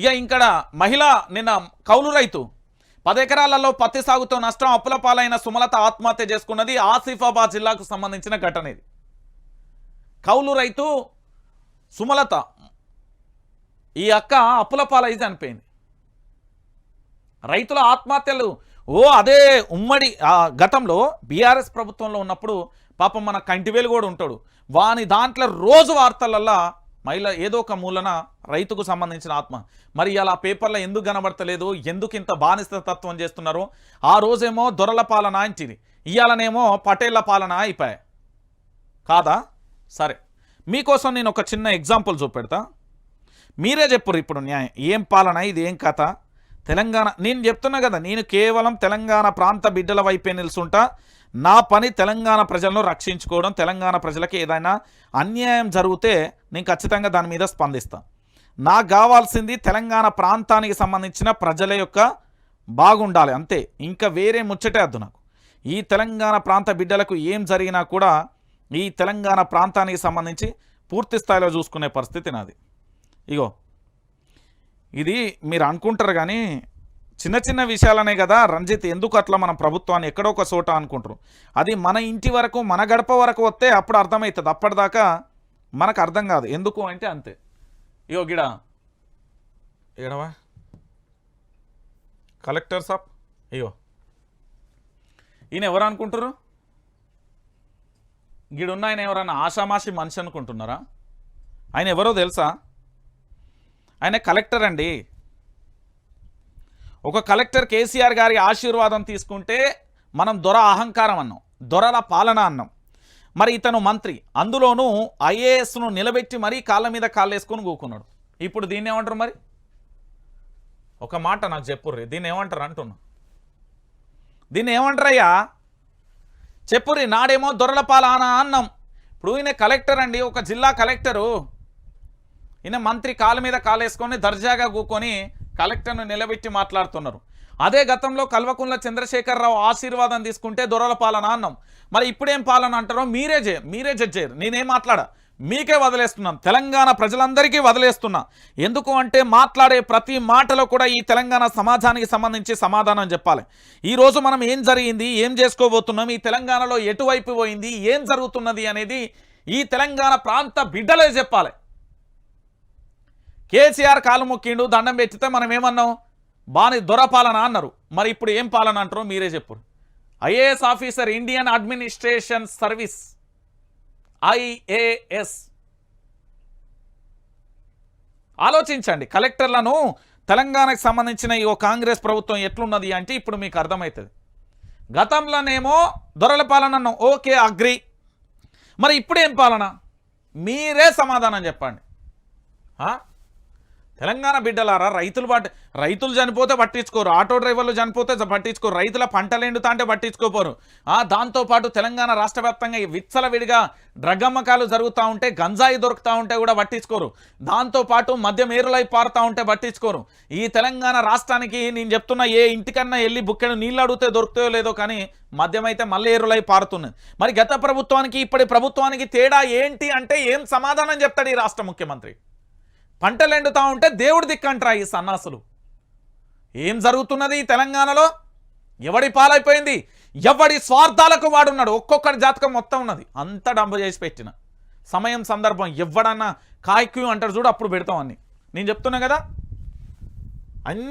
ఇక ఇక్కడ మహిళ నిన్న కౌలు రైతు. పదెకరాలలో పత్తి సాగుతో నష్టం అప్పుల పాలైన సుమలత ఆత్మహత్య చేసుకున్నది ఆసిఫాబాద్ జిల్లాకు సంబంధించిన ఘటన ఇది. కౌలు రైతు సుమలత ఈ అక్క అప్పుల పాలై చనిపోయింది. రైతుల ఆత్మహత్యలు ఓ అదే ఉమ్మడి ఆ గతంలో బీఆర్ఎస్ ప్రభుత్వంలో ఉన్నప్పుడు పాపం మన కంటివేలు కూడా ఉంటాడు. వాని దాంట్లో రోజు వార్తలల్లా మహిళ ఏదో ఒక మూలన రైతుకు సంబంధించిన ఆత్మ. మరి అలా పేపర్లో ఎందుకు కనబడతలేదు? ఎందుకు ఇంత బానిస తత్వం చేస్తున్నారు? ఆ రోజేమో దొరల పాలన అంటిది ఇవాళనేమో పటేళ్ళ పాలన అయిపోయాయి కాదా? సరే. మీకోసం నేను ఒక చిన్న ఎగ్జాంపుల్ చూపెడతా. మీరే చెప్పురు ఇప్పుడు న్యాయం. ఏం పాలన? ఇది ఏం కథ? తెలంగాణ నేను చెప్తున్నా కదా నేను కేవలం తెలంగాణ ప్రాంత బిడ్డల వైపే నిలుచుంటా నా పని తెలంగాణ ప్రజలను రక్షించుకోవడం తెలంగాణ ప్రజలకి ఏదైనా అన్యాయం జరిగితే నేను ఖచ్చితంగా దాని మీద స్పందిస్తాను నాకు కావాల్సింది తెలంగాణ ప్రాంతానికి సంబంధించిన ప్రజల యొక్క బాగుండాలి అంతే. ఇంకా వేరే ముచ్చటే అద్దు నాకు. ఈ తెలంగాణ ప్రాంత బిడ్డలకు ఏం జరిగినా కూడా ఈ తెలంగాణ ప్రాంతానికి సంబంధించి పూర్తి స్థాయిలో చూసుకునే పరిస్థితి నాది. ఇగో ఇది మీరు అనుకుంటారు కానీ చిన్న చిన్న విషయాలనే కదా రంజిత్ ఎందుకు అట్లా మనం ప్రభుత్వాన్ని ఎక్కడో ఒక చోట అనుకుంటారు. అది మన ఇంటి వరకు మన గడప వరకు వస్తే అప్పుడు అర్థమవుతుంది. అప్పటిదాకా మనకు అర్థం కాదు. ఎందుకు అంటే అంతే. ఇగో గిడ. ఏడవా? కలెక్టర్ సాబ్ ఇగో. ఈయన ఎవరు అనుకుంటారు? గిడున్న ఆయన ఎవరన్నా ఆషామాషి మనిషి అనుకుంటున్నారా? ఆయన ఎవరో తెలుసా? ఆయన కలెక్టర్ అండి. ఒక కలెక్టర్ కేసీఆర్ గారి ఆశీర్వాదం తీసుకుంటే మనం దొర అహంకారం అన్నాం దొరల పాలన అన్నాం. మరి ఇతను మంత్రి అందులోనూ ఐఏఎస్ను నిలబెట్టి మరీ కాళ్ళ మీద కాళ్ళేసుకొని కూకున్నాడు. ఇప్పుడు దీన్ని ఏమంటారు మరి? ఒక మాట నాకు చెప్పుర్రి దీన్ని ఏమంటారు అంటున్నా? దీన్ని ఏమంటారయ్యా? చెప్పుర్రి నాడేమో దొరల పాలన అన్నాం. ఇప్పుడు ఈయన కలెక్టర్ అండి ఒక జిల్లా కలెక్టరు. ఈయన మంత్రి కాళ్ళ మీద కాలేసుకొని దర్జాగా కూకొని కలెక్టర్ను నిలబెట్టి మాట్లాడుతున్నారు. అదే గతంలో కల్వకుంట్ల చంద్రశేఖరరావు ఆశీర్వాదం తీసుకుంటే దొరల పాలన అన్నాం. మరి ఇప్పుడేం పాలన అంటారో మీరే చే మీరే జడ్జ్ చేయరు. నేనేం మాట్లాడా? మీకే వదిలేస్తున్నాం. తెలంగాణ ప్రజలందరికీ వదిలేస్తున్నా. ఎందుకు అంటే మాట్లాడే ప్రతి మాటలో కూడా ఈ తెలంగాణ సమాజానికి సంబంధించి సమాధానం చెప్పాలి. ఈరోజు మనం ఏం జరిగింది ఏం చేసుకోబోతున్నాం ఈ తెలంగాణలో ఎటువైపు పోయింది ఏం జరుగుతున్నది అనేది ఈ తెలంగాణ ప్రాంత బిడ్డలే చెప్పాలి. కేసీఆర్ కాలు మొక్కిండు దండం పెట్టితే మనం ఏమన్నాం? బాని దొరపాలన అన్నారు. మరి ఇప్పుడు ఏం పాలన అంటారో మీరే చెప్పరు IAS officer Indian administration service IAS. ఆలోచించండి కలెక్టర్లను తెలంగాణకు సంబంధించిన ఈ ఓ కాంగ్రెస్ ప్రభుత్వం ఎట్లున్నది అంటే ఇప్పుడు మీకు అర్థమవుతుంది గతంలోనేమో దొరల పాలన అన్నాం ఓకే అగ్రి. మరి ఇప్పుడేం పాలన? మీరే సమాధానం చెప్పండి. తెలంగాణ బిడ్డలారా రైతులు పట్టి రైతులు చనిపోతే పట్టించుకోరు ఆటో డ్రైవర్లు చనిపోతే పట్టించుకోరు రైతుల పంటలు ఎండుతా అంటే పట్టించుకోపోరు. దాంతోపాటు తెలంగాణ రాష్ట్ర వ్యాప్తంగా ఈ విచ్చలవిడిగా డ్రగ్ అమ్మకాలు జరుగుతూ ఉంటే గంజాయి దొరుకుతూ ఉంటే కూడా పట్టించుకోరు. దాంతోపాటు మద్యం ఏరులై పారుతూ ఉంటే పట్టించుకోరు. ఈ తెలంగాణ రాష్ట్రానికి నేను చెప్తున్న ఏ ఇంటికన్నా వెళ్ళి బుక్కెడు నీళ్ళు అడిగితే దొరుకుతాయో లేదో కానీ మద్యం అయితే మళ్ళీ ఏరులై పారుతున్నది మరి గత ప్రభుత్వానికి ఇప్పటి ప్రభుత్వానికి తేడా ఏంటి అంటే ఏం సమాధానం చెప్తాడు ఈ రాష్ట్ర ముఖ్యమంత్రి? పంటలు ఎండుతా ఉంటే దేవుడి దిక్కంటారా ఈ సన్నాసులు. ఏం జరుగుతున్నది ఈ తెలంగాణలో? ఎవడి పాలైపోయింది? ఎవడి స్వార్థాలకు వాడున్నాడు? ఒక్కొక్కడి జాతకం మొత్తం ఉన్నది. అంత డంబు చేసి పెట్టిన. సమయం సందర్భం ఎవడన్నా కాయక్యూ అంటారు చూడు అప్పుడు పెడతాం అన్ని. నేను చెప్తున్నా కదా?